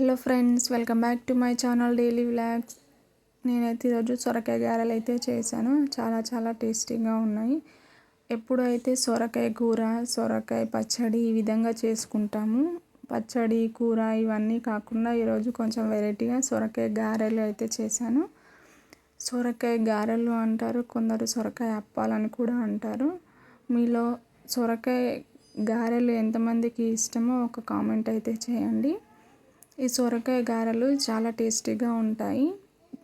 Hello friends welcome back to my channel daily vlogs. నేనైతే ఈరోజు సొరకాయ గారెలు అయితే చేశాను. చాలా చాలా టేస్టీగా ఉన్నాయి. ఎప్పుడైతే సొరకాయ కూర సొరకాయ పచ్చడి ఈ విధంగా చేసుకుంటాము పచ్చడి కూర ఇవన్నీ కాకుండా ఈరోజు కొంచెం వెరైటీగా సొరకాయ గారెలు అయితే చేశాను. సొరకాయ గారెలు అంటారు కొందరు సొరకాయ అప్పాలని కూడా అంటారు. మీలో సొరకాయ గారెలు ఎంతమందికి ఇష్టమో ఒక కామెంట్ అయితే చేయండి. ఈ సొరకాయ గారెలు చాలా టేస్టీగా ఉంటాయి.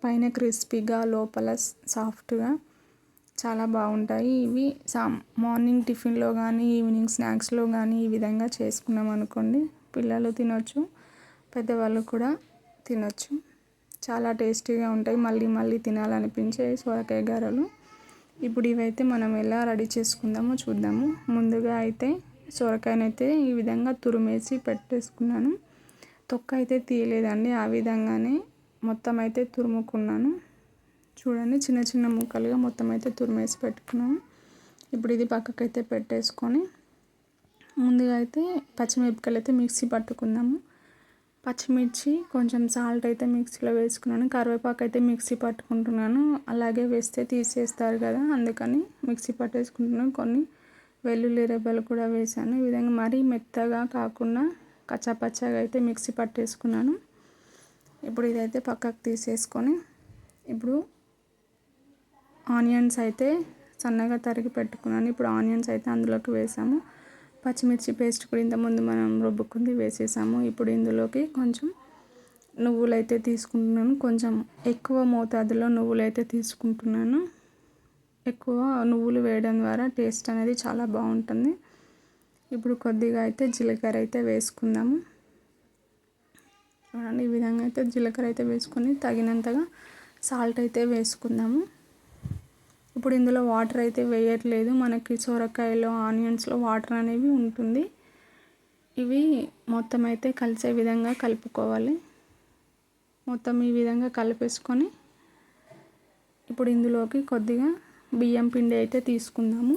పైన క్రిస్పీగా లోపల సాఫ్ట్గా చాలా బాగుంటాయి. ఇవి సా మార్నింగ్ టిఫిన్లో కానీ ఈవినింగ్ స్నాక్స్లో కానీ ఈ విధంగా చేసుకున్నాం అనుకోండి పిల్లలు తినొచ్చు పెద్దవాళ్ళు కూడా తినొచ్చు. చాలా టేస్టీగా ఉంటాయి. మళ్ళీ మళ్ళీ తినాలనిపించే సొరకాయ గారెలు. ఇప్పుడు ఇవైతే మనం ఎలా రెడీ చేసుకుందామో చూద్దాము. ముందుగా అయితే సొరకాయనైతే ఈ విధంగా తురిమేసి పెట్టేసుకున్నాను. తొక్క అయితే తీయలేదండి. ఆ విధంగానే మొత్తం అయితే తురుముకున్నాను. చూడండి చిన్న చిన్న ముక్కలుగా మొత్తం అయితే తురిమేసి పెట్టుకున్నాను. ఇప్పుడు ఇది పక్కకైతే పెట్టేసుకొని ముందుగా అయితే పచ్చిమిరపకాయలు అయితే మిక్సీ పట్టుకుందాము. పచ్చిమిర్చి కొంచెం సాల్ట్ అయితే మిక్సీలో వేసుకున్నాను. కరివేపాకు అయితే మిక్సీ పట్టుకుంటున్నాను. అలాగే వేస్తే తీసేస్తారు కదా అందుకని మిక్సీ పట్టేసుకుంటున్నాను. కొన్ని వెల్లుల్లి రెబ్బలు కూడా వేసాను ఈ విధంగా మరీ మెత్తగా కాకుండా కచ్చాపచ్చాగా అయితే మిక్సీ పట్టేసుకున్నాను. ఇప్పుడు ఇదైతే పక్కకు తీసేసుకొని ఇప్పుడు ఆనియన్స్ అయితే సన్నగా తరిగి పెట్టుకున్నాను. ఇప్పుడు ఆనియన్స్ అయితే అందులోకి వేసాము. పచ్చిమిర్చి పేస్ట్ కూడా ఇంతకుముందు మనం రుబ్బుకుంది వేసేసాము. ఇప్పుడు ఇందులోకి కొంచెం నువ్వులు అయితే తీసుకుంటున్నాను. కొంచెం ఎక్కువ మోతాదులో నువ్వులు అయితే తీసుకుంటున్నాను. ఎక్కువ నువ్వులు వేయడం ద్వారా టేస్ట్ అనేది చాలా బాగుంటుంది. ఇప్పుడు కొద్దిగా అయితే జీలకర్ర అయితే వేసుకుందాము. చూడండి ఈ విధంగా అయితే జీలకర్ర అయితే వేసుకొని తగినంతగా సాల్ట్ అయితే వేసుకుందాము. ఇప్పుడు ఇందులో వాటర్ అయితే వేయట్లేదు. మనకి సొరకాయలో ఆనియన్స్లో వాటర్ అనేవి ఉంటుంది. ఇవి మొత్తం అయితే కలిసే విధంగా కలుపుకోవాలి. మొత్తం ఈ విధంగా కలిపేసుకొని ఇప్పుడు ఇందులోకి కొద్దిగా బియ్యం పిండి అయితే తీసుకుందాము.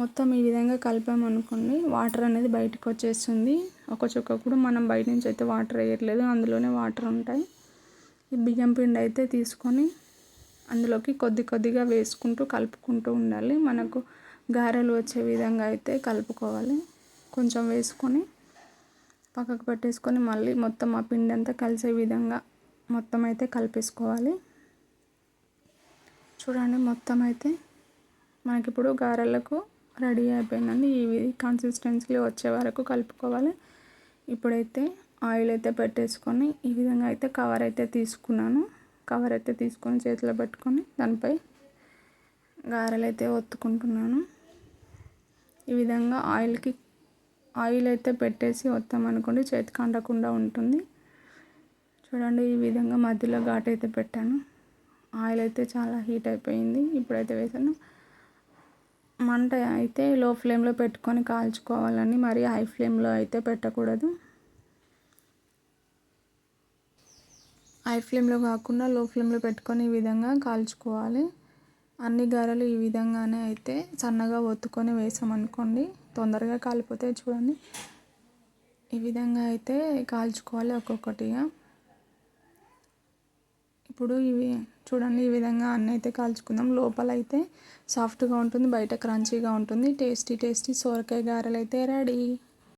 మొత్తం ఈ విధంగా కలిపామనుకోండి వాటర్ అనేది బయటకు వచ్చేస్తుంది. ఒక చుక్క కూడా మనం బయట నుంచి అయితే వాటర్ వేయట్లేదు అందులోనే వాటర్ ఉంటాయి. ఈ బియ్యం పిండి అయితే తీసుకొని అందులోకి కొద్ది కొద్దిగా వేసుకుంటూ కలుపుకుంటూ ఉండాలి. మనకు గారెలు వచ్చే విధంగా అయితే కలుపుకోవాలి. కొంచెం వేసుకొని పక్కకు పెట్టేసుకొని మళ్ళీ మొత్తం ఆ పిండి అంతా కలిసే విధంగా మొత్తం అయితే కలిపేసుకోవాలి. చూడండి మొత్తం అయితే మనకి ఇప్పుడు గారెలకు రెడీ అయిపోయిందండి. ఇవి కన్సిస్టెన్సీలో వచ్చే వరకు కలుపుకోవాలి. ఇప్పుడైతే ఆయిల్ అయితే పెట్టేసుకొని ఈ విధంగా అయితే కవర్ అయితే తీసుకున్నాను. కవర్ అయితే తీసుకొని చేతిలో పెట్టుకొని దానిపై గారెలు అయితే ఒత్తుకుంటున్నాను. ఈ విధంగా ఆయిల్కి ఆయిల్ అయితే పెట్టేసి వస్తామనుకోండి చేతికి అండకుండా ఉంటుంది. చూడండి ఈ విధంగా మధ్యలో ఘాట్ అయితే పెట్టాను. ఆయిల్ అయితే చాలా హీట్ అయిపోయింది. ఇప్పుడైతే వేసాను. మంట అయితే లో ఫ్లేమ్లో పెట్టుకొని కాల్చుకోవాలని మరి హై ఫ్లేమ్లో అయితే పెట్టకూడదు. హై ఫ్లేమ్లో కాకుండా లో ఫ్లేమ్లో పెట్టుకొని ఈ విధంగా కాల్చుకోవాలి. అన్ని గారెలు ఈ విధంగానే అయితే సన్నగా ఒత్తుకొని వేసామనుకోండి తొందరగా కాలిపోతే చూడండి. ఈ విధంగా అయితే కాల్చుకోవాలి ఒక్కొక్కటిగా. ఇప్పుడు ఇవి చూడండి ఈ విధంగా అన్నీ అయితే కాల్చుకుందాం. లోపల అయితే సాఫ్ట్గా ఉంటుంది బయట క్రంచీగా ఉంటుంది. టేస్టీ టేస్టీ సోరకాయ గారెలు అయితే రెడీ.